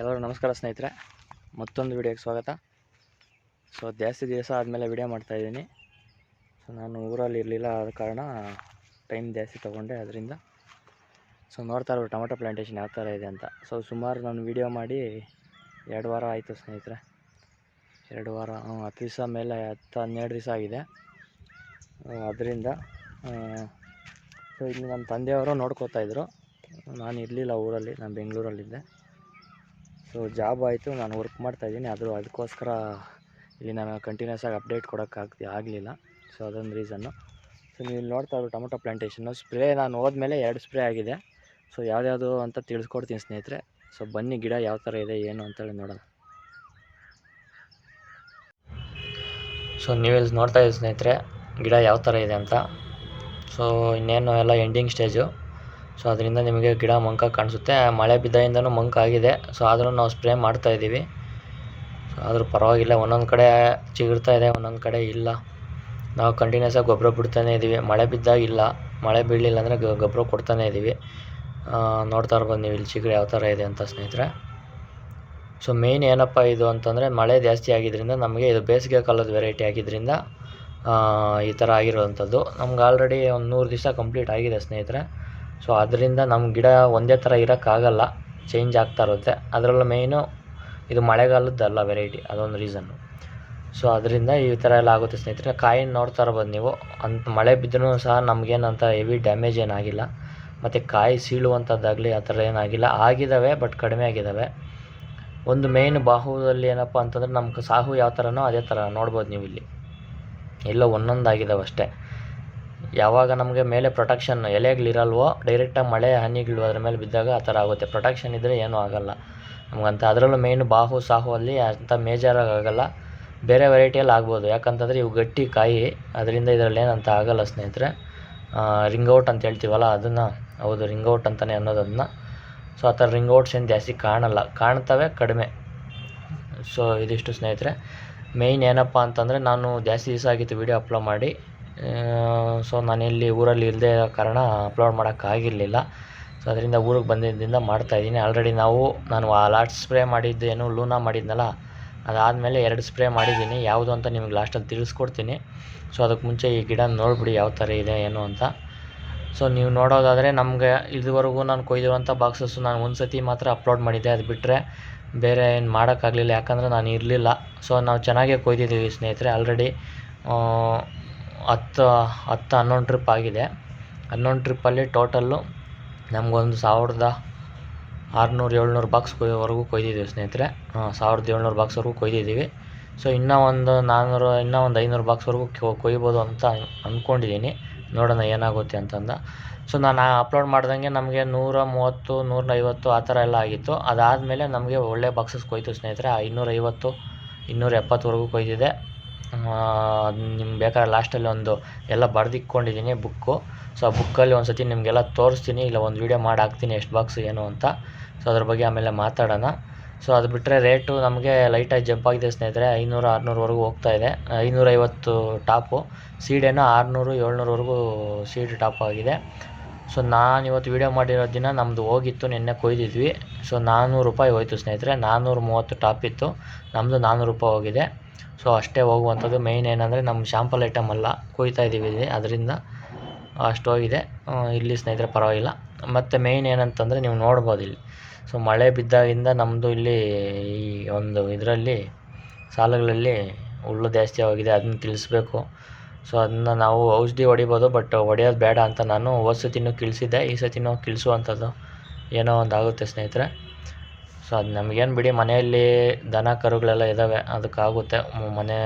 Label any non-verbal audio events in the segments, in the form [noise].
ಎಲ್ಲರೂ ನಮಸ್ಕಾರ ಸ್ನೇಹಿತರೆ, ಮತ್ತೊಂದು ವಿಡಿಯೋಗೆ ಸ್ವಾಗತ. ಸೊ ಜಾಸ್ತಿ ದಿವಸ ಆದಮೇಲೆ ವಿಡಿಯೋ ಮಾಡ್ತಾಯಿದ್ದೀನಿ ಸೊ ನಾನು ಊರಲ್ಲಿ ಇರಲಿಲ್ಲ ಆದ ಕಾರಣ ಟೈಮ್ ಜಾಸ್ತಿ ತೊಗೊಂಡೆ ಅದರಿಂದ. ಸೊ ನೋಡ್ತಾ ಇರೋ ಟೊಮೆಟೊ ಪ್ಲಾಂಟೇಶನ್ ಯಾವ ಥರ ಇದೆ ಅಂತ. ಸೊ ಸುಮಾರು ನಾನು ವಿಡಿಯೋ ಮಾಡಿ ಎರಡು ವಾರ ಆಯಿತು ಸ್ನೇಹಿತರೆ. ಎರಡು ವಾರ ಹತ್ತು ದಿವಸ ಮೇಲೆ ಹತ್ತು ಹನ್ನೆರಡು ದಿವಸ ಆಗಿದೆ. ಅದರಿಂದ ಸೊ ಇಲ್ಲಿ ನಮ್ಮ ತಂದೆಯವರು ನೋಡ್ಕೋತಾಯಿದ್ರು ನಾನು ಇರಲಿಲ್ಲ ಊರಲ್ಲಿ, ನಾನು ಬೆಂಗಳೂರಲ್ಲಿದ್ದೆ. ಸೊ ಜಾಬ್ ಆಯಿತು, ನಾನು ವರ್ಕ್ ಮಾಡ್ತಾಯಿದ್ದೀನಿ ಆದರೂ ಅದಕ್ಕೋಸ್ಕರ ಇಲ್ಲಿ ನಾನು ಕಂಟಿನ್ಯೂಸ್ ಆಗಿ ಅಪ್ಡೇಟ್ ಕೊಡೋಕ್ಕಾಗ್ತಿ ಆಗಲಿಲ್ಲ. ಸೊ ಅದೊಂದು ರೀಸನ್ನು ಸೊ ನೀವು ಇಲ್ಲಿ ನೋಡ್ತಾ ಇರೋ ಟೊಮೊಟೊ ಪ್ಲಾಂಟೇಶನ್ನು ಸ್ಪ್ರೇ ನಾನು ಹೋದ್ಮೇಲೆ ಎರಡು ಸ್ಪ್ರೇ ಆಗಿದೆ. ಸೊ ಯಾವ್ದ್ಯಾವುದು ಅಂತ ತಿಳಿಸ್ಕೊಡ್ತೀನಿ ಸ್ನೇಹಿತರೆ. ಸೊ ಬನ್ನಿ ಗಿಡ ಯಾವ ಥರ ಇದೆ, ಏನು ಅಂತೇಳಿ ನೋಡೋಣ. ಸೊ ನೀವಿಲ್ಲಿ ನೋಡ್ತಾ ಇದ್ದೀವಿ ಸ್ನೇಹಿತರೆ, ಗಿಡ ಯಾವ ಥರ ಇದೆ ಅಂತ. ಸೊ ಇನ್ನೇನು ಎಲ್ಲ ಎಂಡಿಂಗ್ ಸ್ಟೇಜು ಸೊ ಅದರಿಂದ ನಿಮಗೆ ಗಿಡ ಮಂಕ ಕಾಣಿಸುತ್ತೆ. ಮಳೆ ಬಿದ್ದಾಗಿಂದನೂ ಮಂಕಾಗಿದೆ ಸೊ ಆದರೂ ನಾವು ಸ್ಪ್ರೇ ಮಾಡ್ತಾ ಇದ್ದೀವಿ. ಸೊ ಆದರೂ ಪರವಾಗಿಲ್ಲ. ಒಂದೊಂದು ಕಡೆ ಚಿಗುರ್ತಾ ಇದೆ, ಒಂದೊಂದು ಕಡೆ ಇಲ್ಲ. ನಾವು ಕಂಟಿನ್ಯೂಸ್ ಆಗಿ ಗೊಬ್ಬರ ಬಿಡ್ತಾನೆ ಇದ್ದೀವಿ. ಮಳೆ ಬಿದ್ದಾಗ ಇಲ್ಲ. ಮಳೆ ಬೀಳಲಿಲ್ಲ ಅಂದರೆ ಗೊಬ್ಬರ ಕೊಡ್ತಾನೆ ಇದ್ದೀವಿ. ನೋಡ್ತಾ ಇರ್ಬೋದು ನೀವು ಇಲ್ಲಿ ಚಿಗುರು ಯಾವ ಥರ ಇದೆ ಅಂತ ಸ್ನೇಹಿತರೆ. ಸೊ ಮೇಯ್ನ್ ಏನಪ್ಪ ಇದು ಅಂತಂದರೆ ಮಳೆ ಜಾಸ್ತಿ ಆಗಿದ್ದರಿಂದ ನಮಗೆ ಇದು ಬೇಸಿಗೆ ಕಾಲದ ವೆರೈಟಿ ಆಗಿದ್ದರಿಂದ ಈ ಥರ ಆಗಿರೋವಂಥದ್ದು. ನಮ್ಗೆ ಆಲ್ರೆಡಿ ಒಂದು ನೂರು ದಿವಸ ಕಂಪ್ಲೀಟ್ ಆಗಿದೆ ಸ್ನೇಹಿತರೆ. ಸೊ ಅದರಿಂದ ನಮ್ಮ ಗಿಡ ಒಂದೇ ಥರ ಇರೋಕ್ಕಾಗಲ್ಲ. ಚೇಂಜ್ ಆಗ್ತಾ ಇರುತ್ತೆ. ಅದರಲ್ಲೂ ಮೇಯ್ನು ಇದು ಮಳೆಗಾಲದ್ದಲ್ಲ ವೆರೈಟಿ ಅದೊಂದು ರೀಸನ್ನು ಸೊ ಅದರಿಂದ ಈ ಥರ ಎಲ್ಲ ಆಗುತ್ತೆ ಸ್ನೇಹಿತರೆ. ಕಾಯಿನ ನೋಡ್ತಾ ಇರ್ಬೋದು ನೀವು. ಅಂತ ಮಳೆ ಬಿದ್ದರೂ ಸಹ ನಮಗೇನಂತ ಹೆವಿ ಡ್ಯಾಮೇಜ್ ಏನಾಗಿಲ್ಲ. ಮತ್ತು ಕಾಯಿ ಸೀಳುವಂಥದ್ದಾಗಲಿ ಆ ಥರ ಏನಾಗಿಲ್ಲ. ಆಗಿದ್ದಾವೆ ಬಟ್ ಕಡಿಮೆ ಆಗಿದ್ದಾವೆ ಒಂದು ಮೇಯ್ನ್ ಬಾಹುದಲ್ಲಿ ಏನಪ್ಪ ಅಂತಂದರೆ ನಮ್ಗೆ ಸಾಹು ಯಾವ ಥರನೋ ಅದೇ ಥರ ನೋಡ್ಬೋದು ನೀವು ಇಲ್ಲಿ ಎಲ್ಲೋ ಒಂದೊಂದು ಆಗಿದ್ದಾವೆ ಅಷ್ಟೇ. ಯಾವಾಗ ನಮಗೆ ಮೇಲೆ ಪ್ರೊಟೆಕ್ಷನ್ ಎಲೆಗಳಿರಲ್ವೋ ಡೈರೆಕ್ಟಾಗಿ ಮಳೆ, ಹನಿಗಳು ಅದ್ರ ಮೇಲೆ ಬಿದ್ದಾಗ ಆ ಥರ ಆಗುತ್ತೆ. ಪ್ರೊಟೆಕ್ಷನ್ ಇದ್ದರೆ ಏನೂ ಆಗೋಲ್ಲ. ನಮಗಂತ ಅದರಲ್ಲೂ ಮೇಯ್ನ್ ಬಾಹು, ಸಾಹು ಅಲ್ಲಿ ಅಂಥ ಮೇಜರಾಗಿ ಆಗೋಲ್ಲ ಬೇರೆ ವೆರೈಟಿಯಲ್ಲಿ ಆಗ್ಬೋದು. ಯಾಕಂತಂದರೆ ಇವು ಗಟ್ಟಿ ಕಾಯಿ. ಅದರಿಂದ ಇದರಲ್ಲಿ ಏನಂತ ಆಗೋಲ್ಲ ಸ್ನೇಹಿತರೆ. ರಿಂಗೌಟ್ ಅಂತ ಹೇಳ್ತೀವಲ್ಲ, ಅದನ್ನು. ಹೌದು ರಿಂಗೌಟ್ ಅಂತಲೇ ಅನ್ನೋದು ಅದನ್ನ ಸೊ ಆ ಥರ ರಿಂಗೌಟ್ಸ್ ಏನು ಜಾಸ್ತಿ ಕಾಣಲ್ಲ. ಕಾಣ್ತವೆ, ಕಡಿಮೆ. ಸೊ ಇದಿಷ್ಟು ಸ್ನೇಹಿತರೆ. ಮೇಯ್ನ್ ಏನಪ್ಪ ಅಂತಂದರೆ, ನಾನು ಜಾಸ್ತಿ ದಿವಸ ಆಗಿತ್ತು ವೀಡಿಯೋ ಅಪ್ಲೋಡ್ ಮಾಡಿ. ಸೊ ಇಲ್ಲಿ ಊರಲ್ಲಿ ಇಲ್ಲದೆ ಇರೋ ಕಾರಣ ಅಪ್ಲೋಡ್ ಮಾಡೋಕ್ಕಾಗಿರಲಿಲ್ಲ ಸೊ ಅದರಿಂದ ಊರಿಗೆ ಬಂದಿದ್ದರಿಂದ ಮಾಡ್ತಾಯಿದ್ದೀನಿ ಆಲ್ರೆಡಿ ನಾವು, ನಾನು ಆ ಲಾಸ್ಟ್ ಸ್ಪ್ರೇ ಮಾಡಿದ್ದು ಏನು ಲೂನಾ ಮಾಡಿದ್ನಲ್ಲ, ಅದಾದಮೇಲೆ ಎರಡು ಸ್ಪ್ರೇ ಮಾಡಿದ್ದೀನಿ. ಯಾವುದು ಅಂತ ನಿಮಗೆ ಲಾಸ್ಟಲ್ಲಿ ತಿಳಿಸ್ಕೊಡ್ತೀನಿ. ಸೊ ಅದಕ್ಕೆ ಮುಂಚೆ ಈ ಗಿಡ ನೋಡಿಬಿಡಿ ಯಾವ ಥರ ಇದೆ, ಏನು ಅಂತ. ಸೊ ನೀವು ನೋಡೋದಾದರೆ ನಮಗೆ ಇದುವರೆಗೂ ನಾನು ಕೊಯ್ದಿರುವಂಥ ಬಾಕ್ಸಸ್ಸು ನಾನು ಒಂದು ಸತಿ ಮಾತ್ರ ಅಪ್ಲೋಡ್ ಮಾಡಿದ್ದೆ. ಅದು ಬಿಟ್ಟರೆ ಬೇರೆ ಏನು ಮಾಡೋಕ್ಕಾಗಲಿಲ್ಲ. ಯಾಕಂದರೆ ನಾನು ಇರಲಿಲ್ಲ. ಸೊ ನಾವು ಚೆನ್ನಾಗೇ ಕೊಯ್ದಿದ್ದೀವಿ ಸ್ನೇಹಿತರೆ. ಆಲ್ರೆಡಿ ಹತ್ತು ಹತ್ತು ಹನ್ನೊಂದು ಟ್ರಿಪ್ ಆಗಿದೆ. ಹನ್ನೊಂದು ಟ್ರಿಪ್ಪಲ್ಲಿ ಟೋಟಲ್ಲು ನಮಗೊಂದು ಸಾವಿರದ ಆರುನೂರು, ಏಳ್ನೂರು ಬಾಕ್ಸ್ ಕೊಯ್ಯೋವರೆಗೂ ಕೊಯ್ದಿದ್ದೀವಿ ಸ್ನೇಹಿತರೆ. ಸಾವಿರದ ಏಳ್ನೂರು ಬಾಕ್ಸ್ವರೆಗೂ ಕೊಯ್ದಿದ್ದೀವಿ. ಸೊ ಇನ್ನೂ ಒಂದು ನಾನ್ನೂರು ಇನ್ನೂ ಒಂದು ಐನೂರು ಬಾಕ್ಸ್ವರೆಗೂ ಕೊಯ್ಬೋದು ಅಂತ ಅಂದ್ಕೊಂಡಿದ್ದೀನಿ ನೋಡೋಣ ಏನಾಗುತ್ತೆ ಅಂತಂದ. ಸೊ ನಾನು ಅಪ್ಲೋಡ್ ಮಾಡ್ದಂಗೆ ನಮಗೆ ನೂರ ಮೂವತ್ತು ನೂರೈವತ್ತು ಆ ಥರ ಎಲ್ಲ ಆಗಿತ್ತು. ಅದಾದಮೇಲೆ ನಮಗೆ ಒಳ್ಳೆ ಬಾಕ್ಸಸ್ ಕೊಯ್ತು ಸ್ನೇಹಿತರೆ. ಐನೂರೈವತ್ತು, ಇನ್ನೂರ ಎಪ್ಪತ್ತುವರೆಗೂ ಕೊಯ್ದಿದೆ. ನಿಮ್ಗೆ ಬೇಕಾದ್ರೆ ಲಾಸ್ಟಲ್ಲಿ ಒಂದು ಎಲ್ಲ ಬರೆದಿಕ್ಕೊಂಡಿದ್ದೀನಿ ಬುಕ್ಕು ಸೊ ಆ ಬುಕ್ಕಲ್ಲಿ ಒಂದು ಸತಿ ನಿಮಗೆಲ್ಲ ತೋರಿಸ್ತೀನಿ, ಇಲ್ಲ ಒಂದು ವೀಡಿಯೋ ಮಾಡಿ ಹಾಕ್ತೀನಿ ಎಷ್ಟು ಬಾಕ್ಸ್ ಏನು ಅಂತ. ಸೊ ಅದ್ರ ಬಗ್ಗೆ ಆಮೇಲೆ ಮಾತಾಡೋಣ. ಸೊ ಅದು ಬಿಟ್ಟರೆ ರೇಟು ನಮಗೆ ಲೈಟಾಗಿ ಜಂಪ್ ಆಗಿದೆ ಸ್ನೇಹಿತರೆ, ಐನೂರು ಆರುನೂರವರೆಗೂ ಹೋಗ್ತಾ ಇದೆ. ಐನೂರೈವತ್ತು ಟಾಪು ಸೀಡೇನೋ ಆರುನೂರು ಏಳ್ನೂರವರೆಗೂ ಸೀಡ್ ಟಾಪ್ ಆಗಿದೆ. ಸೊ ನಾನು ಇವತ್ತು ವೀಡಿಯೋ ಮಾಡಿರೋ ದಿನ ನಮ್ಮದು ಹೋಗಿತ್ತು, ನಿನ್ನೆ ಕೊಯ್ದಿದ್ವಿ. ಸೊ ನಾನ್ನೂರು ರೂಪಾಯಿ ಹೋಯಿತು ಸ್ನೇಹಿತರೆ. ನಾನ್ನೂರ ಮೂವತ್ತು ಟಾಪ್ ಇತ್ತು. ನಮ್ಮದು ನಾನ್ನೂರು ರೂಪಾಯಿ ಹೋಗಿದೆ. ಸೊ ಅಷ್ಟೇ ಹೋಗುವಂಥದ್ದು. ಮೇಯ್ನ್ ಏನಂದರೆ ನಮ್ಮ ಶಾಂಪಲ್ ಐಟಮ್ ಅಲ್ಲ. ಕೊಯ್ತಾ ಇದ್ದೀವಿ ಇಲ್ಲಿ. ಅದರಿಂದ ಅಷ್ಟು ಹೋಗಿದೆ. ಇಲ್ಲಿ ಸ್ನೇಹಿತರೆ ಪರವಾಗಿಲ್ಲ. ಮತ್ತು ಮೇಯ್ನ್ ಏನಂತಂದರೆ ನೀವು ನೋಡ್ಬೋದು ಇಲ್ಲಿ. ಸೊ ಮಳೆ ಬಿದ್ದಾಗಿಂದ ನಮ್ಮದು ಇಲ್ಲಿ ಈ ಒಂದು ಇದರಲ್ಲಿ, ಸಾಲುಗಳಲ್ಲಿ ಹುಲ್ಲು ಜಾಸ್ತಿ ಆಗಿದೆ. ಅದನ್ನ ತಿಳಿಸ್ಬೇಕು. ಸೊ ಅದನ್ನ ನಾವು ಔಷಧಿ ಹೊಡಿಬೋದು ಬಟ್ ಹೊಡೆಯೋದು ಬೇಡ ಅಂತ ನಾನು ಹೋದ ಸತಿನೂ ಕಿಳಿಸಿದ್ದೆ, ಈ ಸತಿನೂ ಕಿಳಿಸುವಂಥದ್ದು ಏನೋ ಒಂದು ಆಗುತ್ತೆ ಸ್ನೇಹಿತರೆ. ಸೊ ಅದು ನಮಗೇನು ಬಿಡಿ, ಮನೆಯಲ್ಲಿ ದನ ಕರುಗಳೆಲ್ಲ ಇದ್ದಾವೆ ಅದಕ್ಕಾಗುತ್ತೆ ಮನೆ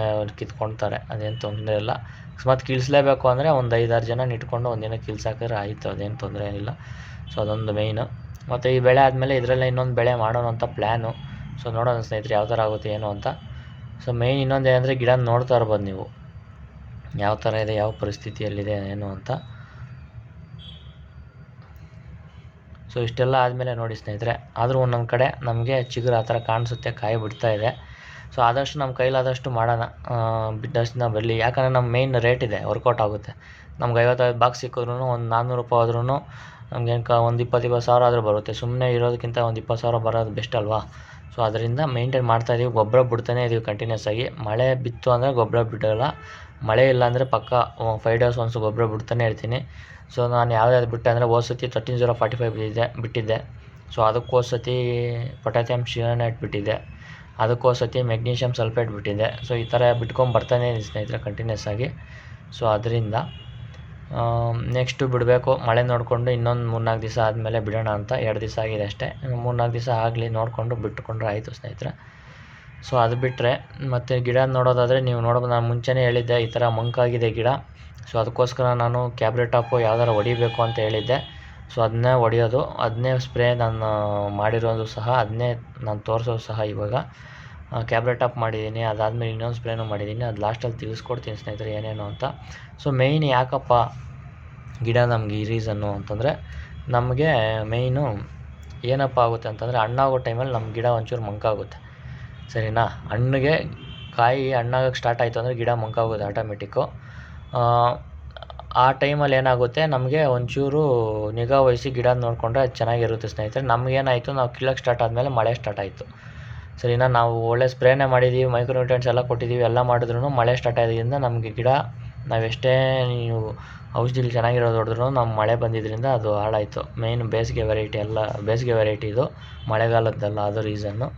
ಕಿತ್ಕೊಳ್ತಾರೆ ಅದೇನು ತೊಂದರೆ ಇಲ್ಲ. ಅಕಸ್ಮಾತ್ ಕಿಳಿಸ್ಲೇಬೇಕು ಅಂದರೆ ಒಂದು ಐದಾರು ಜನ ಇಟ್ಕೊಂಡು ಒಂದಿನ ಹಾಕಿದ್ರೆ ಆಯಿತು, ಅದೇನು ತೊಂದರೆ ಏನಿಲ್ಲ ಸೊ ಅದೊಂದು ಮೇಯ್ನು ಮತ್ತು ಈ ಬೆಳೆ ಆದಮೇಲೆ ಇದರಲ್ಲೇ ಇನ್ನೊಂದು ಬೆಳೆ ಮಾಡೋಣ ಅಂತ ಪ್ಲ್ಯಾನು ಸೊ ನೋಡೋಣ ಸ್ನೇಹಿತರೆ ಯಾವ ಥರ ಆಗುತ್ತೆ, ಏನು ಅಂತ. ಸೊ ಮೇಯ್ನ್ ಇನ್ನೊಂದು ಏನಂದರೆ ಗಿಡ ನೋಡ್ತಾ ಇರ್ಬೋದು ನೀವು. ಯಾವ ಥರ ಇದೆ, ಯಾವ ಪರಿಸ್ಥಿತಿಯಲ್ಲಿದೆ, ಏನು ಅಂತ. ಸೊ ಇಷ್ಟೆಲ್ಲ ಆದಮೇಲೆ ನೋಡಿ ಸ್ನೇಹಿತರೆ, ಆದರೂ ಒಂದೊಂದು ಕಡೆ ನಮಗೆ ಚಿಗುರು ಆ ಥರ ಕಾಣಿಸುತ್ತೆ, ಕಾಯಿ ಬಿಡ್ತಾ ಇದೆ. ಸೊ ಆದಷ್ಟು ನಮ್ಮ ಕೈಲಾದಷ್ಟು ಮಾಡೋಣ ಬಿದ್ದಷ್ಟು ನಾವು ಬರಲಿ. ಯಾಕಂದರೆ ನಮ್ಮ ಮೇಯ್ನ್ ರೇಟ್ ಇದೆ ವರ್ಕೌಟ್ ಆಗುತ್ತೆ. ನಮ್ಗೆ ಐವತ್ತೈದು ಬಾಕ್ಸ್ ಸಿಕ್ಕಿದ್ರೂ ಒಂದು ನಾನ್ನೂರು ರೂಪಾಯಿ ಆದ್ರೂ ನಮ್ಗೆ ಒಂದು ಇಪ್ಪತ್ತು ಇಪ್ಪತ್ತು ಸಾವಿರ ಆದರೂ ಬರುತ್ತೆ. ಸುಮ್ಮನೆ ಇರೋದಕ್ಕಿಂತ ಒಂದು ಇಪ್ಪತ್ತು ಸಾವಿರ ಬರೋದು ಬೆಸ್ಟ್ ಅಲ್ವಾ? ಸೊ ಅದರಿಂದ ಮೇಂಟೈನ್ ಇದೀವಿ. ಗೊಬ್ಬರ ಬಿಡ್ತಾನೆ ಇದೀವಿ ಕಂಟಿನ್ಯೂಸ್ ಆಗಿ. ಮಳೆ ಬಿತ್ತು ಅಂದರೆ ಗೊಬ್ಬರ ಬಿಡೋಲ್ಲ. ಮಳೆ ಇಲ್ಲ ಅಂದರೆ ಪಕ್ಕ ಫೈವ್ ಡೇಸ್ ಒನ್ಸ್ ಗೊಬ್ಬರ ಬಿಡ್ತಾನೆ ಇರ್ತೀನಿ. ಸೊ ನಾನು ಯಾವ್ದು ಬಿಟ್ಟೆ ಅಂದರೆ ಹೋದ ಸತಿ ತರ್ಟೀನ್ ಜೀರೋ ಫಾರ್ಟಿ ಫೈವ್ ಬಿದ್ದಿದ್ದೆ ಬಿಟ್ಟಿದ್ದೆ. ಸೊ ಅದಕ್ಕೆ ಹೋದ ಸತಿ ಪೊಟ್ಯಾಸಿಯಮ್ ಶಿಯೋನೈಟ್ ಬಿಟ್ಟಿದ್ದೆ. ಅದಕ್ಕೆ ಸತಿ ಮೆಗ್ನೀಷಿಯಮ್ ಸಲ್ಫೇಟ್ ಬಿಟ್ಟಿದ್ದೆ. ಸೊ ಈ ಥರ ಬಿಟ್ಕೊಂಡು ಬರ್ತಾನೆ ಸ್ನೇಹಿತರೆ ಕಂಟಿನ್ಯೂಸ್ ಆಗಿ. ಸೊ ಅದರಿಂದ ನೆಕ್ಸ್ಟು ಬಿಡಬೇಕು. ಮಳೆ ನೋಡಿಕೊಂಡು ಇನ್ನೊಂದು ಮೂರ್ನಾಲ್ಕು ದಿವಸ ಆದಮೇಲೆ ಬಿಡೋಣ ಅಂತ ಎರಡು ದಿವಸ ಆಗಿದೆ ಅಷ್ಟೇ. ಮೂರು ಮೂರ್ನಾಲ್ಕು ದಿವಸ ಆಗಲಿ ನೋಡಿಕೊಂಡು ಬಿಟ್ಟುಕೊಂಡ್ರೆ ಆಯಿತು ಸ್ನೇಹಿತರೆ. ಸೊ ಅದು ಬಿಟ್ಟರೆ ಮತ್ತು ಗಿಡ ನೋಡೋದಾದರೆ ನೀವು ನೋಡ್ಬೋದು ನಾನು ಮುಂಚೆನೇ ಹೇಳಿದ್ದೆ ಈ ಥರ ಮಂಕಾಗಿದೆ ಗಿಡ. ಸೊ ಅದಕ್ಕೋಸ್ಕರ ನಾನು ಕ್ಯಾಬ್ರೆ ಟಾಪು ಯಾವ್ದಾರು ಹೊಡಿಬೇಕು ಅಂತ ಹೇಳಿದ್ದೆ. ಸೊ ಅದನ್ನೇ ಹೊಡೆಯೋದು. ಅದನ್ನೇ ಸ್ಪ್ರೇ ನಾನು ಮಾಡಿರೋದು ಸಹ ಅದನ್ನೇ ನಾನು ತೋರಿಸೋದು ಸಹ ಇವಾಗ. ಕ್ಯಾಬ್ರೆ ಟಾಪ್ ಮಾಡಿದ್ದೀನಿ, ಅದಾದಮೇಲೆ ಇನ್ನೊಂದು ಸ್ಪ್ರೇನು ಮಾಡಿದ್ದೀನಿ, ಅದು ಲಾಸ್ಟಲ್ಲಿ ತಿಳಿಸ್ಕೊಡ್ತೀನಿ ಸ್ನೇಹಿತರೆ ಏನೇನು ಅಂತ. ಸೊ ಮೇಯ್ನ್ ಯಾಕಪ್ಪ ಗಿಡ ನಮ್ಗೆ ಈ ರೀಸನ್ನು ಅಂತಂದರೆ, ನಮಗೆ ಮೇಯ್ನು ಏನಪ್ಪ ಆಗುತ್ತೆ ಅಂತಂದರೆ ಹಣ್ಣಾಗೋ ಟೈಮಲ್ಲಿ ನಮ್ಮ ಗಿಡ ಒಂಚೂರು ಮಂಕಾಗುತ್ತೆ ಸರಿನಾ? ಹಣ್ಣಿಗೆ ಕಾಯಿ ಹಣ್ಣಾಗಕ್ಕೆ ಸ್ಟಾರ್ಟ್ ಆಯಿತು ಅಂದರೆ ಗಿಡ ಮಂಕಾಗೋದು ಆಟೋಮೆಟಿಕ್ಕು ಆ ಟೈಮಲ್ಲಿ ಏನಾಗುತ್ತೆ, ನಮಗೆ ಒಂಚೂರು ನಿಗಾ ವಹಿಸಿ ಗಿಡ ನೋಡಿಕೊಂಡ್ರೆ ಅದು ಚೆನ್ನಾಗಿರುತ್ತೆ ಸ್ನೇಹಿತರೆ. ನಮಗೇನಾಯಿತು ನಾವು ಕೀಳಕ್ಕೆ ಸ್ಟಾರ್ಟ್ ಆದಮೇಲೆ ಮಳೆ ಸ್ಟಾರ್ಟ್ ಆಯಿತು. ಸರಿನಾ? ನಾವು ಒಳ್ಳೆ ಸ್ಪ್ರೇನೇ ಮಾಡಿದ್ದೀವಿ ಮೈಕ್ರೋನ್ಯೂಟ್ರಿಯೆಂಟ್ಸ್ ಎಲ್ಲ ಕೊಟ್ಟಿದ್ದೀವಿ ಎಲ್ಲ ಮಾಡಿದ್ರೂ ಮಳೆ ಸ್ಟಾರ್ಟ್ ಆಗಿದ್ದರಿಂದ ನಮಗೆ ಗಿಡ, ನಾವೆಷ್ಟೇ ನೀವು ಔಷಧಿಲಿ ಚೆನ್ನಾಗಿರೋದು ಹೊಡೆದ್ರೂ ನಮ್ಮ ಮಳೆ ಬಂದಿದ್ದರಿಂದ ಅದು ಹಾಳಾಯಿತು. ಮೇಯ್ನ್ ಬೇಸಿಗೆ ವೆರೈಟಿ ಎಲ್ಲ, ಬೇಸಿಗೆ ವೆರೈಟಿ ಇದು, ಮಳೆಗಾಲದ್ದಲ್ಲ ಅದು ರೀಸನ್ನು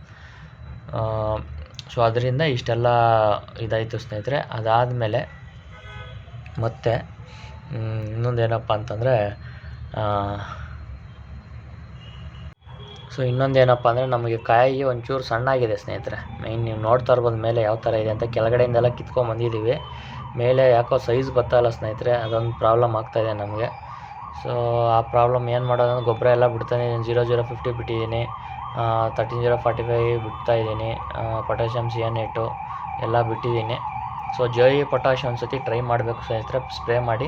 ಸೊ ಅದರಿಂದ ಇಷ್ಟೆಲ್ಲ ಇದಾಯಿತು ಸ್ನೇಹಿತರೆ. ಅದಾದಮೇಲೆ ಮತ್ತೆ ಇನ್ನೊಂದು ಏನಪ್ಪ ಅಂತಂದರೆ ಸೊ ಇನ್ನೊಂದು ಏನಪ್ಪ ಅಂದರೆ ನಮಗೆ ಕಾಯಿ ಒಂಚೂರು ಸಣ್ಣಾಗಿದೆ ಸ್ನೇಹಿತರೆ. ಮೇಯ್ನ್ ನೀವು ನೋಡ್ತಾ ಇರ್ಬೋದು ಮೇಲೆ ಯಾವ ಥರ ಇದೆ ಅಂತ ಕೆಳಗಡೆಯಿಂದೆಲ್ಲ ಕಿತ್ಕೊಂಡ್ಬಂದಿದ್ದೀವಿ ಮೇಲೆ ಯಾಕೋ ಸೈಜ್ ಬರ್ತಾಯಿಲ್ಲ ಸ್ನೇಹಿತರೆ, ಅದೊಂದು ಪ್ರಾಬ್ಲಮ್ ಆಗ್ತಾಯಿದೆ ನಮಗೆ. ಸೊ ಆ ಪ್ರಾಬ್ಲಮ್ ಏನು ಮಾಡೋದಂದ್ರೆ ಗೊಬ್ಬರ ಎಲ್ಲ ಬಿಡ್ತಾನೆ ಜೀರೋ ಜೀರೋ ಫಿಫ್ಟಿ ಬಿಟ್ಟಿದ್ದೀನಿ. ತರ್ಟೀನ್ ಜೀರೋ ಫಾರ್ಟಿ ಫೈವ್ ಬಿಡ್ತಾ ಇದ್ದೀನಿ ಪೊಟ್ಯಾಷಿಯಮ್ ಏಟು ಎಲ್ಲ ಬಿಟ್ಟಿದ್ದೀನಿ. ಸೊ ಜೈ ಪೊಟ್ಯಾಷ್ ಒಂದು ಸತಿ ಟ್ರೈ ಮಾಡಬೇಕು ಸ್ನೇಹಿತರೆ ಸ್ಪ್ರೇ ಮಾಡಿ.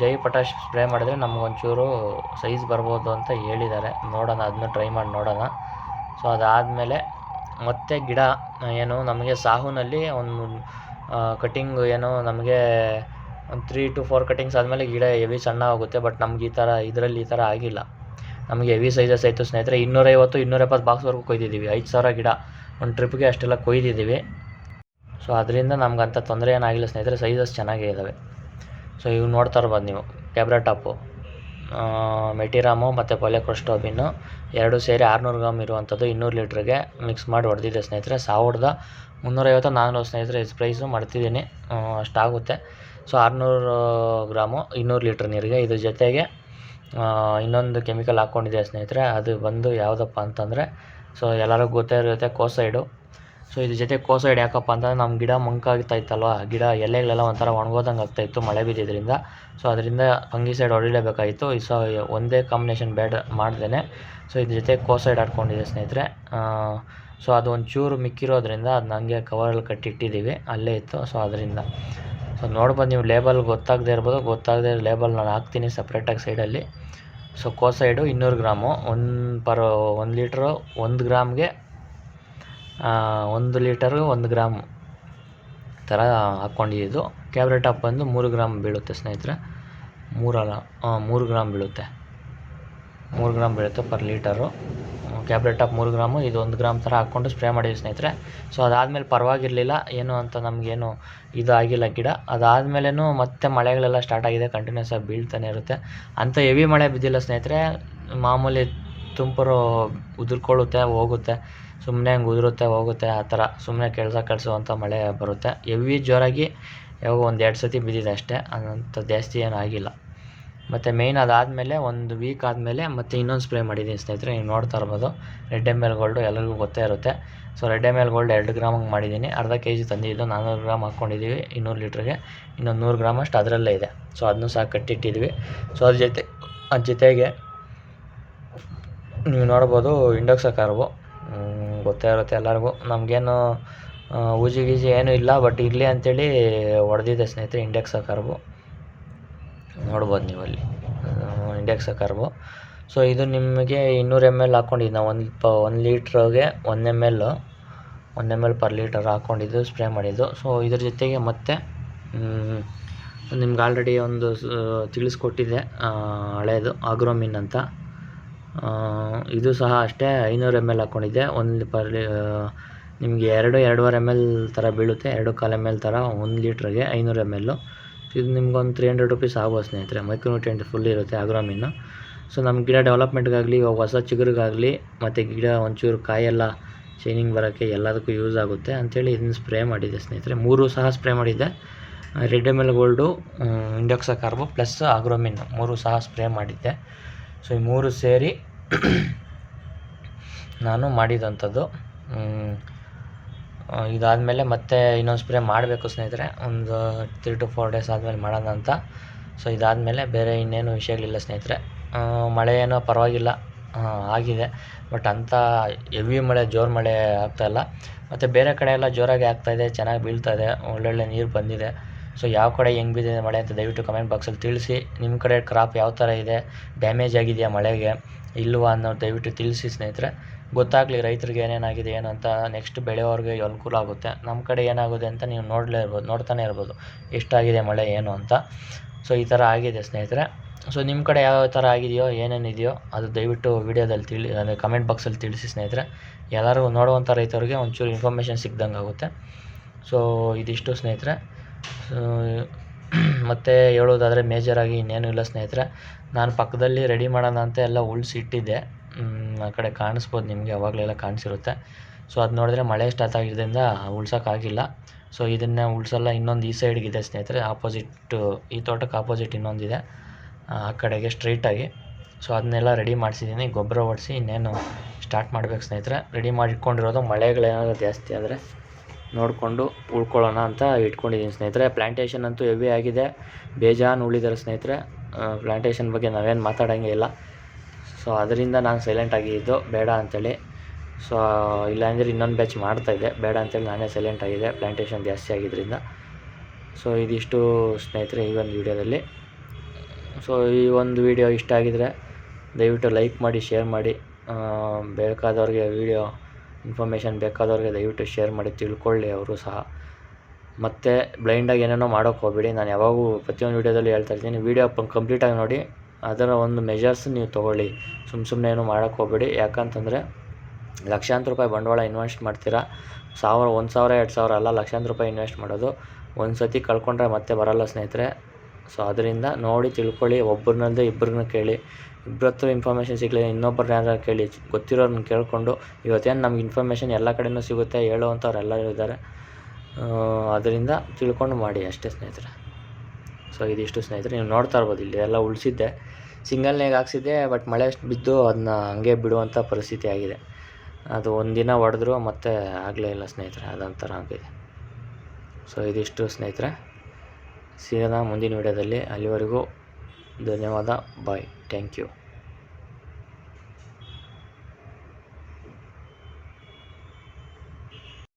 ಜೈ ಪಟಾಶ್ ಸ್ಪ್ರೇ ಮಾಡಿದ್ರೆ ನಮ್ಗೆ ಒಂಚೂರು ಸೈಜ್ ಬರ್ಬೋದು ಅಂತ ಹೇಳಿದ್ದಾರೆ. ನೋಡೋಣ, ಅದನ್ನ ಟ್ರೈ ಮಾಡಿ ನೋಡೋಣ. ಸೊ ಅದಾದಮೇಲೆ ಮತ್ತೆ ಗಿಡ ಏನು, ನಮಗೆ ಸಾಹುನಲ್ಲಿ ಒಂದು ಕಟಿಂಗ್ ಏನು, ನಮಗೆ ಒಂದು ತ್ರೀ ಟು ಫೋರ್ ಕಟಿಂಗ್ಸ್ ಆದಮೇಲೆ ಗಿಡ ಹೆವಿ ಸಣ್ಣ ಆಗುತ್ತೆ ಬಟ್ ನಮ್ಗೆ ಈ ಥರ, ಇದರಲ್ಲಿ ಈ ಥರ ಆಗಿಲ್ಲ. ನಮಗೆ ಹೆವಿ ಸೈಜಸ್ ಆಯಿತು ಸ್ನೇಹಿತರೆ. ಇನ್ನೂರೈವತ್ತು ಇನ್ನೂರೆಪ್ಪತ್ತು ಬಾಕ್ಸ್ವರೆಗೂ ಕೊಯ್ದಿದ್ದೀವಿ. ಐದು ಸಾವಿರ ಗಿಡ. ಒಂದು ಟ್ರಿಪ್ಗೆ ಅಷ್ಟೆಲ್ಲ ಕೊಯ್ದಿದ್ದೀವಿ. ಸೊ ಅದರಿಂದ ನಮ್ಗೆ ಅಂಥ ತೊಂದರೆ ಏನಾಗಿಲ್ಲ ಸ್ನೇಹಿತರೆ. ಸೈಜಸ್ ಚೆನ್ನಾಗೇ ಇದ್ದಾವೆ. ಸೊ ಇವು ನೋಡ್ತಾ ಇರ್ಬೋದು ನೀವು. ಕ್ಯಾಬ್ರಾ ಟಾಪು ಮೆಟಿರಾಮು ಮತ್ತು ಪೊಲೆಕ್ರೋಸ್ಟೋಬಿನ್ನು ಎರಡು ಸೇರಿ ಆರುನೂರು ಗ್ರಾಮ್ ಇರುವಂಥದ್ದು ಇನ್ನೂರು ಲೀಟ್ರಿಗೆ ಮಿಕ್ಸ್ ಮಾಡಿ ಹೊಡೆದಿದ್ದೆ ಸ್ನೇಹಿತರೆ. ಸಾವಿರದ ಮುನ್ನೂರೈವತ್ತು ನಾನ್ನೂರು ಸ್ನೇಹಿತರೆ, ಇದು ಪ್ರೈಸು ಮಾಡ್ತಿದ್ದೀನಿ. ಅಷ್ಟಾಗುತ್ತೆ. ಸೊ ಆರುನೂರು ಗ್ರಾಮು, ಇನ್ನೂರು ಲೀಟ್ರ್ ನೀರಿಗೆ. ಇದ್ರ ಜೊತೆಗೆ ಇನ್ನೊಂದು ಕೆಮಿಕಲ್ ಹಾಕ್ಕೊಂಡಿದ್ದೆ ಸ್ನೇಹಿತರೆ. ಅದು ಬಂದು ಯಾವುದಪ್ಪ ಅಂತಂದರೆ ಸೊ ಎಲ್ಲರಿಗೂ ಗೊತ್ತೇ ಇರುತ್ತೆ ಕೋಸೈಡು. ಸೊ ಇದ್ರ ಜೊತೆ ಕೋಸೈಡ್ ಯಾಕಪ್ಪ ಅಂತಂದ್ರೆ ನಮ್ಮ ಗಿಡ ಮಂಕಾಗ್ತಾ ಇತ್ತಲ್ವ ಗಿಡ ಎಲೆಗಳೆಲ್ಲ ಒಂಥರ ಒಣಗೋದಂಗೆ ಆಗ್ತಾಯಿತ್ತು, ಮಳೆ ಬಿದ್ದಿದ್ದರಿಂದ ಸೊ ಅದರಿಂದ ಫಂಗಿಸೈಡ್ ಹೊಡಿಲೇಬೇಕಾಗಿತ್ತು. ಈ ಸೊ ಒಂದೇ ಕಾಂಬಿನೇಷನ್ ಬೇಡ ಮಾಡ್ದೇ ಸೊ ಇದ್ರ ಜೊತೆ ಕೋಸೈಡ್ ಹಾಕೊಂಡಿದೆ ಸ್ನೇಹಿತರೆ. ಸೊ ಅದು ಒಂಚೂರು ಮಿಕ್ಕಿರೋದ್ರಿಂದ ಅದನ್ನ ನನಗೆ ಕವರಲ್ಲಿ ಕಟ್ಟಿಟ್ಟಿದ್ದೀವಿ ಅಲ್ಲೇ ಇತ್ತು. ಸೊ ಅದರಿಂದ. ಸೊ ನೋಡ್ಬೋದು ನೀವು ಲೇಬಲ್ ಗೊತ್ತಾಗದೇ ಇರ್ಬೋದು. ಗೊತ್ತಾಗದೇ ಲೇಬಲ್ ನಾನು ಹಾಕ್ತೀನಿ ಸಪ್ರೇಟಾಗಿ ಸೈಡಲ್ಲಿ ಸೊ ಕೋಸೈಡು ಇನ್ನೂರು ಗ್ರಾಮು. ಒಂದು ಪರ್, ಒಂದು ಲೀಟ್ರು, ಒಂದು ಗ್ರಾಮ್ಗೆ ಒಂದು ಲೀಟರು ಒಂದು ಗ್ರಾಮ್ ಥರ ಹಾಕ್ಕೊಂಡಿದ್ದು. ಕ್ಯಾಬ್ರೇಟ್ ಟಾಪ್ ಬಂದು ಮೂರು ಗ್ರಾಮ್ ಬೀಳುತ್ತೆ ಸ್ನೇಹಿತರೆ. ಮೂರಲ್ಲ ಮೂರು ಗ್ರಾಮ್ ಬೀಳುತ್ತೆ. ಮೂರು ಗ್ರಾಮ್ ಬೀಳುತ್ತೆ ಪರ್ ಲೀಟರು ಕ್ಯಾಬ್ರೆ ಟಾಪ್ ಮೂರು ಗ್ರಾಮು ಇದು ಒಂದು ಗ್ರಾಮ್ ಥರ ಹಾಕ್ಕೊಂಡು ಸ್ಪ್ರೇ ಮಾಡಿದ್ವಿ ಸ್ನೇಹಿತರೆ. ಸೊ ಅದಾದಮೇಲೆ ಪರವಾಗಿರಲಿಲ್ಲ. ಏನು ಅಂತ ನಮಗೇನು ಇದು ಆಗಿಲ್ಲ ಗಿಡ. ಅದಾದ್ಮೇಲೆನು ಮತ್ತೆ ಮಳೆಗಳೆಲ್ಲ ಸ್ಟಾರ್ಟ್ ಆಗಿದೆ. ಕಂಟಿನ್ಯೂಸ್ ಆಗಿ ಬೀಳ್ತಾನೆ ಇರುತ್ತೆ. ಅಂಥ ಹೆವಿ ಮಳೆ ಬಿದ್ದಿಲ್ಲ ಸ್ನೇಹಿತರೆ. ಮಾಮೂಲಿ ತುಂಪರು ಉದುರ್ಕೊಳ್ಳುತ್ತೆ, ಹೋಗುತ್ತೆ. ಸುಮ್ಮನೆ ಹಂಗೆ ಉದುರುತ್ತೆ, ಹೋಗುತ್ತೆ. ಆ ಥರ ಸುಮ್ಮನೆ ಕೆಲಸ ಕಳಿಸುವಂಥ ಮಳೆ ಬರುತ್ತೆ. ಎವಿ ಜೋರಾಗಿ ಯಾವಾಗ ಒಂದು ಎರಡು ಸತಿ ಬಿದ್ದಿದೆ ಅಷ್ಟೇ. ಅದಂತ ಜಾಸ್ತಿ ಏನೂ ಆಗಿಲ್ಲ. ಮತ್ತು ಮೇಯ್ನ್ ಅದಾದಮೇಲೆ ಒಂದು ವೀಕ್ ಆದಮೇಲೆ ಮತ್ತೆ ಇನ್ನೊಂದು ಸ್ಪ್ರೇ ಮಾಡಿದ್ದೀನಿ ಸ್ನೇಹಿತರೆ, ನೀವು ನೋಡ್ತಾ ಇರ್ಬೋದು. ರೆಡ್ ಎಂ ಎಲ್ ಗೋಲ್ಡು ಎಲ್ಲರಿಗೂ ಗೊತ್ತೇ ಇರುತ್ತೆ. So red M L gold ಎರಡು ಗ್ರಾಮಿಗೆ ಮಾಡಿದ್ದೀನಿ ಅರ್ಧ ಕೆ ಜಿ ತಂದಿದ್ದು ನಾನ್ನೂರು ಗ್ರಾಮ್ ಹಾಕ್ಕೊಂಡಿದ್ದೀವಿ ಇನ್ನೂರು ಲೀಟ್ರಿಗೆ ಇನ್ನೊಂದು ನೂರು ಗ್ರಾಮ್ ಅಷ್ಟು ಅದರಲ್ಲೇ ಇದೆ. ಸೊ ಅದನ್ನೂ ಸಹ ಕಟ್ಟಿಟ್ಟಿದ್ವಿ. ಸೊ ಅದ್ರ ಜೊತೆ ಅದ್ರ ಜೊತೆಗೆ ನೀವು ನೋಡ್ಬೋದು ಇಂಡೋಕ್ಸ ಕಾರ್ಬು ಗೊತ್ತೇ ಇರುತ್ತೆ ಎಲ್ಲರಿಗೂ. ನಮಗೇನು ಊಜಿ ಗೀಜಿ ಏನೂ ಇಲ್ಲ, ಬಟ್ ಇರಲಿ ಅಂಥೇಳಿ ಹೊಡೆದಿದ್ದೆ ಸ್ನೇಹಿತರೆ ಇಂಡೆಕ್ಸ ಕಾರ್ಬು ನೋಡ್ಬೋದು ನೀವು ಅಲ್ಲಿ ಇಂಡೆಕ್ಸ ಕಾರ್ಬು ಸೊ ಇದು ನಿಮಗೆ ಇನ್ನೂರು ಎಂ ಎಲ್ ಹಾಕ್ಕೊಂಡಿದ್ದು ನಾವು ಒಂದು ಪ, ಒಂದು ಲೀಟ್ರಿಗೆ one M L one M L per litre ಹಾಕ್ಕೊಂಡಿದ್ದು spray ಮಾಡಿದ್ದು. ಸೊ ಇದ್ರ ಜೊತೆಗೆ ಮತ್ತೆ ನಿಮ್ಗೆ ಆಲ್ರೆಡಿ ಒಂದು ತಿಳಿಸ್ಕೊಟ್ಟಿದ್ದೆ ಹಳೇದು ಆಗ್ರೋಮಿನ್ ಅಂತ. ಇದು ಸಹ ಅಷ್ಟೇ ಐನೂರು ಎಂ ಎಲ್ ಹಾಕ್ಕೊಂಡಿದ್ದೆ ಒಂದು ಪರ್ ನಿಮಗೆ ಎರಡು, ಎರಡೂವರೆ ಎಂ ಎಲ್ ಥರ ಬೀಳುತ್ತೆ. ಎರಡು ಕಾಲು ಎಂ ಎಲ್ ಥರ ಒಂದು ಲೀಟ್ರಿಗೆ ಐನೂರು ಎಂ ಎಲ್ಲು ಇದು ನಿಮ್ಗೊಂದು ತ್ರೀ ಹಂಡ್ರೆಡ್ ರುಪೀಸ್ ಆಗ್ಬೋದು ಸ್ನೇಹಿತರೆ. ಮೈಕ್ರೋನ್ಯೂಟ್ರಿಯೆಂಟ್ ಫುಲ್ ಇರುತ್ತೆ ಆಗ್ರೋಮಿನ್ನು ಸೊ ನಮ್ಮ ಗಿಡ ಡೆವಲಪ್ಮೆಂಟ್ಗಾಗಲಿ ಇವಾಗ ಹೊಸ ಚಿಗುರಿಗಾಗಲಿ, ಮತ್ತು ಗಿಡ ಒಂಚೂರು ಕಾಯೆಲ್ಲ ಶೈನಿಂಗ್ ಬರೋಕ್ಕೆ ಎಲ್ಲದಕ್ಕೂ ಯೂಸ್ ಆಗುತ್ತೆ ಅಂಥೇಳಿ ಇದನ್ನು ಸ್ಪ್ರೇ ಮಾಡಿದ್ದೆ ಸ್ನೇಹಿತರೆ. ಮೂರು ಸಹ ಸ್ಪ್ರೇ ಮಾಡಿದ್ದೆ. Red M L gold index carbo plus Agromin ಮೂರು ಸಹ ಸ್ಪ್ರೇ ಮಾಡಿದ್ದೆ. ಸೊ ಈ ಮೂರು ಸೇರಿ [clears throat] ನಾನು ಮಾಡಿದಂಥದ್ದು. ಇದಾದಮೇಲೆ ಮತ್ತೆ ಇನ್ನೊಂದು ಸ್ಪ್ರೇ ಮಾಡಬೇಕು ಸ್ನೇಹಿತರೆ. ಒಂದು ತ್ರೀ ಟು ಫೋರ್ ಡೇಸ್ ಆದಮೇಲೆ ಮಾಡೋಣ ಅಂತ. ಸೊ ಇದಾದಮೇಲೆ ಬೇರೆ ಇನ್ನೇನು ವಿಷಯಗಳಿಲ್ಲ ಸ್ನೇಹಿತರೆ. ಮಳೆ ಏನೋ ಪರವಾಗಿಲ್ಲ. ಆಗಿದೆ. ಬಟ್ ಅಂಥ ಹೆವಿ ಮಳೆ, ಜೋರು ಮಳೆ ಆಗ್ತಾಯಿಲ್ಲ ಮತ್ತು ಬೇರೆ ಕಡೆ ಎಲ್ಲ ಜೋರಾಗಿ ಆಗ್ತಾಯಿದೆ ಚೆನ್ನಾಗಿ ಬೀಳ್ತಾ ಇದೆ. ಒಳ್ಳೊಳ್ಳೆ ನೀರು ಬಂದಿದೆ. ಸೊ ಯಾವ ಕಡೆ ಹೆಂಗೆ ಬಿದ್ದಿದೆ ಮಳೆ ಅಂತ ದಯವಿಟ್ಟು ಕಮೆಂಟ್ ಬಾಕ್ಸಲ್ಲಿ ತಿಳಿಸಿ. ನಿಮ್ಮ ಕಡೆ ಕ್ರಾಪ್ ಯಾವ ಥರ ಇದೆ? ಡ್ಯಾಮೇಜ್ ಆಗಿದೆಯಾ ಮಳೆಗೆ? ಇಲ್ವಾ ಅನ್ನೋದು ದಯವಿಟ್ಟು ತಿಳಿಸಿ ಸ್ನೇಹಿತರೆ. ಗೊತ್ತಾಗಲಿ ರೈತರಿಗೆ ಏನೇನಾಗಿದೆ, ಏನು ಅಂತ ನೆಕ್ಸ್ಟ್ ಬೆಳೆಯೋರಿಗೆ ಅನುಕೂಲ ಆಗುತ್ತೆ. ನಮ್ಮ ಕಡೆ ಏನಾಗುತ್ತೆ ಅಂತ ನೀವು ನೋಡಲೇ ಇರ್ಬೋದು ನೋಡ್ತಾನೆ ಇರ್ಬೋದು. ಎಷ್ಟಾಗಿದೆ ಮಳೆ, ಏನು ಅಂತ. ಸೊ ಈ ಥರ ಆಗಿದೆ ಸ್ನೇಹಿತರೆ. ಸೊ ನಿಮ್ಮ ಕಡೆ ಯಾವ ಥರ ಆಗಿದೆಯೋ, ಏನೇನಿದೆಯೋ, ಅದು ದಯವಿಟ್ಟು ವೀಡಿಯೋದಲ್ಲಿ ತಿಳಿ, ಅಂದರೆ ಕಮೆಂಟ್ ಬಾಕ್ಸಲ್ಲಿ ತಿಳಿಸಿ ಸ್ನೇಹಿತರೆ. ಎಲ್ಲರೂ ನೋಡುವಂಥ ರೈತರಿಗೆ ಒಂಚೂರು ಇನ್ಫಾರ್ಮೇಷನ್ ಸಿಕ್ದಂಗೆ ಆಗುತ್ತೆ ಸೊ ಇದಿಷ್ಟು ಸ್ನೇಹಿತರೆ. ಸೊ ಮತ್ತು ಹೇಳೋದಾದರೆ ಮೇಜರಾಗಿ ಇನ್ನೇನು ಇಲ್ಲ ಸ್ನೇಹಿತರೆ. ನಾನು ಪಕ್ಕದಲ್ಲಿ ರೆಡಿ ಮಾಡೋಣ ಅಂತ ಎಲ್ಲ ಉಳಿಸಿ ಇಟ್ಟಿದ್ದೆ. ಆ ಕಡೆ ಕಾಣಿಸ್ಬೋದು ನಿಮಗೆ, ಯಾವಾಗಲೆಲ್ಲ ಕಾಣಿಸಿರುತ್ತೆ. ಸೊ ಅದು ನೋಡಿದ್ರೆ ಮಳೆ ಸ್ಟಾರ್ಟ್ ಆಗಿದ್ದರಿಂದ ಉಳ್ಸೋಕ್ಕಾಗಿಲ್ಲ ಸೊ ಇದನ್ನು ಉಳ್ಸೋಲ್ಲ, ಇನ್ನೊಂದು ಈ ಸೈಡ್ಗಿದೆ ಸ್ನೇಹಿತರೆ. ಆಪೋಸಿಟ್ಟು ಈ ತೋಟಕ್ಕೆ ಆಪೋಸಿಟ್ ಇನ್ನೊಂದಿದೆ. ಆ ಕಡೆಗೆ ಸ್ಟ್ರೈಟಾಗಿ ಸೊ ಅದನ್ನೆಲ್ಲ ರೆಡಿ ಮಾಡಿಸಿದ್ದೀನಿ ಗೊಬ್ಬರ ಹೊಡ್ಸಿ ಇನ್ನೇನು ಸ್ಟಾರ್ಟ್ ಮಾಡ್ಬೇಕು ಸ್ನೇಹಿತರೆ. ರೆಡಿ ಮಾಡಿಟ್ಕೊಂಡಿರೋದು ಮಳೆಗಳೇನಾದರೂ ಜಾಸ್ತಿ ಆದರೆ. ನೋಡಿಕೊಂಡು ಉಳ್ಕೊಳ್ಳೋಣ ಅಂತ ಇಟ್ಕೊಂಡಿದ್ದೀನಿ ಸ್ನೇಹಿತರೆ. ಪ್ಲ್ಯಾಂಟೇಷನ್ ಅಂತೂ ಹೆವಿ ಆಗಿದೆ. ಬೇಜಾನು ಉಳಿದಾರೆ ಸ್ನೇಹಿತರೆ. ಪ್ಲ್ಯಾಂಟೇಷನ್ ಬಗ್ಗೆ ನಾವೇನು ಮಾತಾಡೋಂಗೆ ಇಲ್ಲ. ಸೊ ಅದರಿಂದ ನಾನು ಸೈಲೆಂಟ್ ಆಗಿದ್ದು ಬೇಡ ಅಂಥೇಳಿ ಸೊ ಇಲ್ಲಾಂದರೆ ಇನ್ನೊಂದು ಬ್ಯಾಚ್ ಮಾಡ್ತಾಯಿದ್ದೆ ಬೇಡ ಅಂತೇಳಿ ನಾನೇ ಸೈಲೆಂಟ್ ಆಗಿದೆ ಪ್ಲ್ಯಾಂಟೇಷನ್ ಜಾಸ್ತಿ ಆಗಿದ್ದರಿಂದ ಸೊ ಇದಿಷ್ಟು ಸ್ನೇಹಿತರೆ ಈ ಒಂದು ವಿಡಿಯೋದಲ್ಲಿ. ಸೊ ಈ ಒಂದು ವಿಡಿಯೋ ಇಷ್ಟ ಆಗಿದರೆ ದಯವಿಟ್ಟು ಲೈಕ್ ಮಾಡಿ ಶೇರ್ ಮಾಡಿ. ಬೇಕಾದವ್ರಿಗೆ ವಿಡಿಯೋ ಇನ್ಫಾರ್ಮೇಷನ್ ಬೇಕಾದವ್ರಿಗೆ ದಯವಿಟ್ಟು ಶೇರ್ ಮಾಡಿ ತಿಳ್ಕೊಳ್ಳಿ, ಅವರು ಸಹ. ಮತ್ತು ಬ್ಲೈಂಡಾಗಿ ಏನೇನೋ ಮಾಡೋಕ್ಕೆ ಹೋಗಬೇಡಿ. ನಾನು ಯಾವಾಗೂ ಪ್ರತಿಯೊಂದು ವೀಡಿಯೋದಲ್ಲಿ ಹೇಳ್ತಾ ಇರ್ತೀನಿ ವೀಡಿಯೋ ಕಂಪ್ಲೀಟಾಗಿ ನೋಡಿ. ಅದರ ಒಂದು ಮೆಜರ್ಸ್ ನೀವು ತೊಗೊಳ್ಳಿ. ಸುಮ್ಮ ಸುಮ್ಮನೆ ಏನು ಮಾಡೋಕ್ಕೆ ಹೋಗಬೇಡಿ. ಯಾಕಂತಂದರೆ ಲಕ್ಷಾಂತರ ರೂಪಾಯಿ ಬಂಡವಾಳ ಇನ್ವೆಸ್ಟ್ ಮಾಡ್ತೀರಾ? ಸಾವಿರ, ಒಂದು ಸಾವಿರ, ಎರಡು ಸಾವಿರ ಅಲ್ಲ, ಲಕ್ಷಾಂತರ ರೂಪಾಯಿ ಇನ್ವೆಸ್ಟ್ ಮಾಡೋದು. ಒಂದು ಸತಿ ಕಳ್ಕೊಂಡ್ರೆ ಮತ್ತೆ ಬರೋಲ್ಲ ಸ್ನೇಹಿತರೆ. ಸೊ ಅದರಿಂದ ನೋಡಿ ತಿಳ್ಕೊಳ್ಳಿ ಒಬ್ಬರನ್ನಲ್ಲದೆ ಇಬ್ಬರನ್ನ ಕೇಳಿ. ಇಬ್ಬರ ಹತ್ರ ಇನ್ಫಾರ್ಮೇಷನ್ ಸಿಗಲಿ ಇನ್ನೊಬ್ಬರನ್ನ ಯಾರು ಕೇಳಿ ಗೊತ್ತಿರೋರನ್ನ ಕೇಳಿಕೊಂಡು ಇವತ್ತೇನು ನಮ್ಗೆ ಇನ್ಫಾರ್ಮೇಷನ್ ಎಲ್ಲ ಕಡೆಯೂ ಸಿಗುತ್ತೆ ಹೇಳುವಂಥವ್ರು ಎಲ್ಲರೂ ಇದ್ದಾರೆ ಅದರಿಂದ ತಿಳ್ಕೊಂಡು ಮಾಡಿ ಅಷ್ಟೇ ಸ್ನೇಹಿತರೆ. ಸೊ ಇದಿಷ್ಟು ಸ್ನೇಹಿತರೆ, ನೀವು ನೋಡ್ತಾ ಇರ್ಬೋದು, ಇಲ್ಲಿ ಎಲ್ಲ ಉಳಿಸಿದ್ದೆ. ಸಿಂಗಲ್ನೇಗೆ ಹಾಕ್ಸಿದ್ದೆ ಬಟ್ ಮಳೆ ಅಷ್ಟು ಬಿದ್ದು ಅದನ್ನ ಹಂಗೆ ಬಿಡುವಂಥ ಪರಿಸ್ಥಿತಿ ಆಗಿದೆ. ಅದು ಒಂದಿನ ಹೊಡೆದ್ರು ಮತ್ತೆ ಆಗಲೇ ಇಲ್ಲ ಸ್ನೇಹಿತರೆ ಅದೊಂಥರ ಆಗಿದೆ. ಸೊ ಇದಿಷ್ಟು ಸ್ನೇಹಿತರೆ. ಸಿಗೋಣ ಮುಂದಿನ ವಿಡಿಯೋದಲ್ಲಿ. ಅಲ್ಲಿವರೆಗೂ ಧನ್ಯವಾದ. ಬಾಯ್ Thank you.